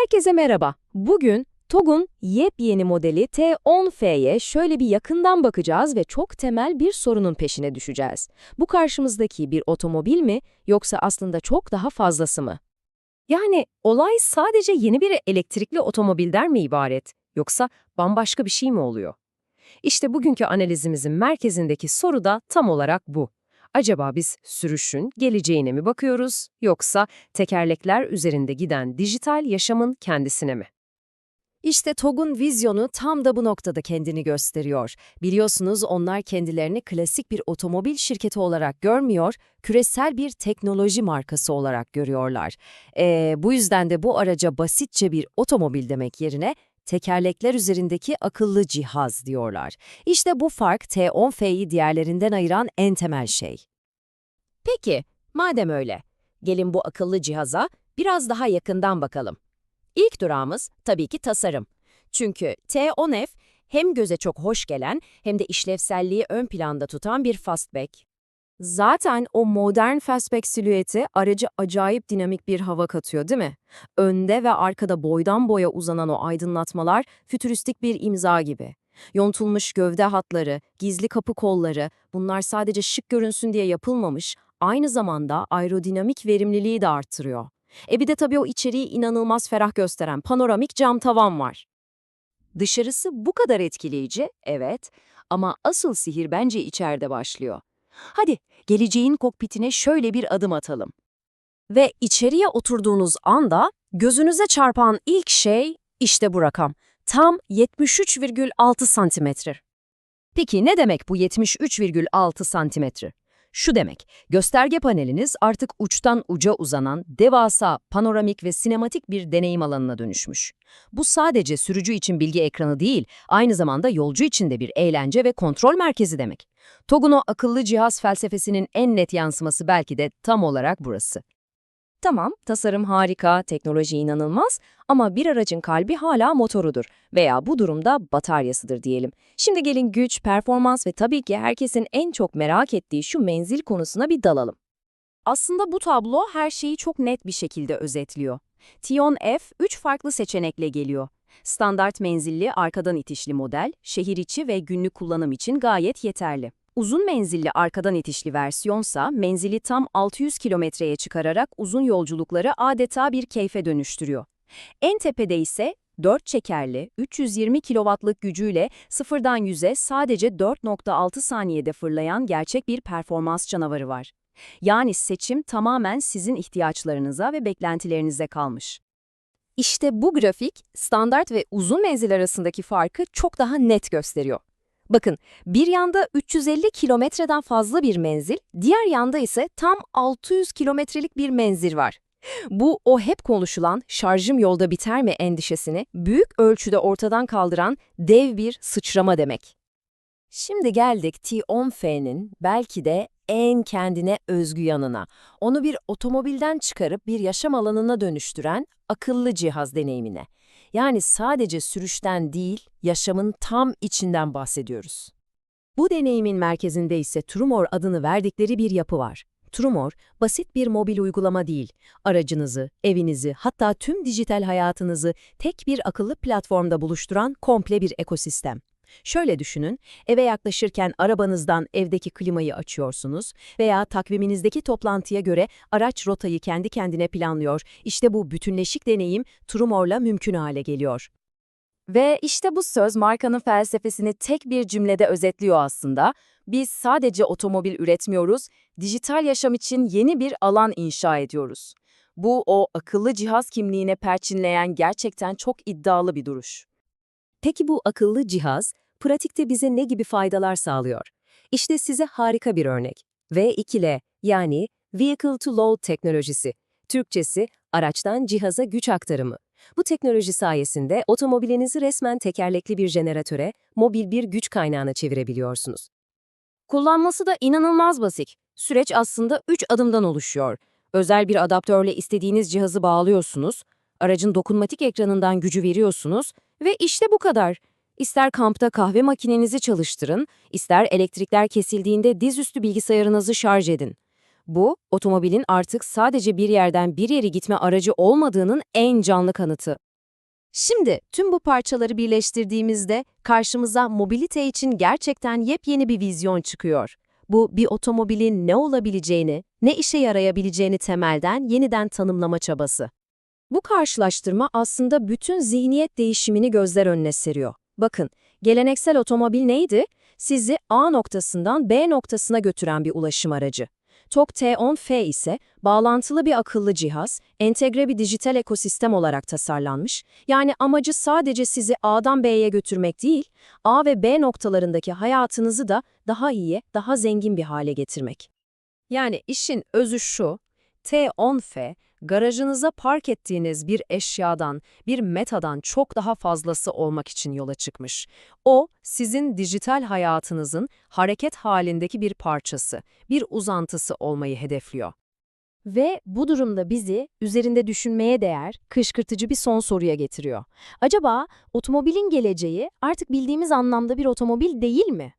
Herkese merhaba. Bugün TOG'un yepyeni modeli T10F'ye şöyle bir yakından bakacağız ve çok temel bir sorunun peşine düşeceğiz. Bu karşımızdaki bir otomobil mi yoksa aslında çok daha fazlası mı? Yani olay sadece yeni bir elektrikli otomobilden mi ibaret yoksa bambaşka bir şey mi oluyor? İşte bugünkü analizimizin merkezindeki soru da tam olarak bu. Acaba biz sürüşün geleceğine mi bakıyoruz yoksa tekerlekler üzerinde giden dijital yaşamın kendisine mi? İşte TOG'un vizyonu tam da bu noktada kendini gösteriyor. Biliyorsunuz onlar kendilerini klasik bir otomobil şirketi olarak görmüyor, küresel bir teknoloji markası olarak görüyorlar. Ee, bu yüzden de bu araca basitçe bir otomobil demek yerine tekerlekler üzerindeki akıllı cihaz diyorlar. İşte bu fark T10F'yi diğerlerinden ayıran en temel şey. Peki, madem öyle, gelin bu akıllı cihaza biraz daha yakından bakalım. İlk durağımız tabii ki tasarım. Çünkü T10F hem göze çok hoş gelen hem de işlevselliği ön planda tutan bir fastback. Zaten o modern fastback silüeti aracı acayip dinamik bir hava katıyor değil mi? Önde ve arkada boydan boya uzanan o aydınlatmalar fütüristik bir imza gibi. Yontulmuş gövde hatları, gizli kapı kolları bunlar sadece şık görünsün diye yapılmamış, aynı zamanda aerodinamik verimliliği de arttırıyor. E bir de tabii o içeriği inanılmaz ferah gösteren panoramik cam tavan var. Dışarısı bu kadar etkileyici, evet ama asıl sihir bence içeride başlıyor. Hadi geleceğin kokpitine şöyle bir adım atalım. Ve içeriye oturduğunuz anda gözünüze çarpan ilk şey işte bu rakam. Tam 73,6 santimetre. Peki ne demek bu 73,6 santimetre? Şu demek, gösterge paneliniz artık uçtan uca uzanan, devasa, panoramik ve sinematik bir deneyim alanına dönüşmüş. Bu sadece sürücü için bilgi ekranı değil, aynı zamanda yolcu için de bir eğlence ve kontrol merkezi demek. TOG'un akıllı cihaz felsefesinin en net yansıması belki de tam olarak burası. Tamam, tasarım harika, teknoloji inanılmaz ama bir aracın kalbi hala motorudur veya bu durumda bataryasıdır diyelim. Şimdi gelin güç, performans ve tabii ki herkesin en çok merak ettiği şu menzil konusuna bir dalalım. Aslında bu tablo her şeyi çok net bir şekilde özetliyor. Tion F 3 farklı seçenekle geliyor. Standart menzilli arkadan itişli model, şehir içi ve günlük kullanım için gayet yeterli. Uzun menzilli arkadan itişli versiyonsa menzili tam 600 kilometreye çıkararak uzun yolculukları adeta bir keyfe dönüştürüyor. En tepede ise 4 çekerli, 320 kW'lık gücüyle sıfırdan 100'e sadece 4.6 saniyede fırlayan gerçek bir performans canavarı var. Yani seçim tamamen sizin ihtiyaçlarınıza ve beklentilerinize kalmış. İşte bu grafik, standart ve uzun menzil arasındaki farkı çok daha net gösteriyor. Bakın, bir yanda 350 kilometreden fazla bir menzil, diğer yanda ise tam 600 kilometrelik bir menzil var. Bu o hep konuşulan şarjım yolda biter mi endişesini büyük ölçüde ortadan kaldıran dev bir sıçrama demek. Şimdi geldik T10F'nin belki de en kendine özgü yanına. Onu bir otomobilden çıkarıp bir yaşam alanına dönüştüren akıllı cihaz deneyimine. Yani sadece sürüşten değil, yaşamın tam içinden bahsediyoruz. Bu deneyimin merkezinde ise Trumor adını verdikleri bir yapı var. Trumor, basit bir mobil uygulama değil, aracınızı, evinizi, hatta tüm dijital hayatınızı tek bir akıllı platformda buluşturan komple bir ekosistem. Şöyle düşünün, eve yaklaşırken arabanızdan evdeki klimayı açıyorsunuz veya takviminizdeki toplantıya göre araç rotayı kendi kendine planlıyor. İşte bu bütünleşik deneyim Trumor'la mümkün hale geliyor. Ve işte bu söz markanın felsefesini tek bir cümlede özetliyor aslında. Biz sadece otomobil üretmiyoruz, dijital yaşam için yeni bir alan inşa ediyoruz. Bu o akıllı cihaz kimliğine perçinleyen gerçekten çok iddialı bir duruş. Peki bu akıllı cihaz pratikte bize ne gibi faydalar sağlıyor? İşte size harika bir örnek. V2L yani Vehicle to Load teknolojisi. Türkçesi araçtan cihaza güç aktarımı. Bu teknoloji sayesinde otomobilinizi resmen tekerlekli bir jeneratöre, mobil bir güç kaynağına çevirebiliyorsunuz. Kullanması da inanılmaz basit. Süreç aslında 3 adımdan oluşuyor. Özel bir adaptörle istediğiniz cihazı bağlıyorsunuz, aracın dokunmatik ekranından gücü veriyorsunuz ve işte bu kadar. İster kampta kahve makinenizi çalıştırın, ister elektrikler kesildiğinde dizüstü bilgisayarınızı şarj edin. Bu, otomobilin artık sadece bir yerden bir yere gitme aracı olmadığının en canlı kanıtı. Şimdi tüm bu parçaları birleştirdiğimizde karşımıza mobilite için gerçekten yepyeni bir vizyon çıkıyor. Bu bir otomobilin ne olabileceğini, ne işe yarayabileceğini temelden yeniden tanımlama çabası. Bu karşılaştırma aslında bütün zihniyet değişimini gözler önüne seriyor. Bakın, geleneksel otomobil neydi? Sizi A noktasından B noktasına götüren bir ulaşım aracı. TOG T10F ise bağlantılı bir akıllı cihaz, entegre bir dijital ekosistem olarak tasarlanmış. Yani amacı sadece sizi A'dan B'ye götürmek değil, A ve B noktalarındaki hayatınızı da daha iyi, daha zengin bir hale getirmek. Yani işin özü şu, T10F, garajınıza park ettiğiniz bir eşyadan, bir metadan çok daha fazlası olmak için yola çıkmış. O, sizin dijital hayatınızın hareket halindeki bir parçası, bir uzantısı olmayı hedefliyor. Ve bu durumda bizi üzerinde düşünmeye değer, kışkırtıcı bir son soruya getiriyor. Acaba otomobilin geleceği artık bildiğimiz anlamda bir otomobil değil mi?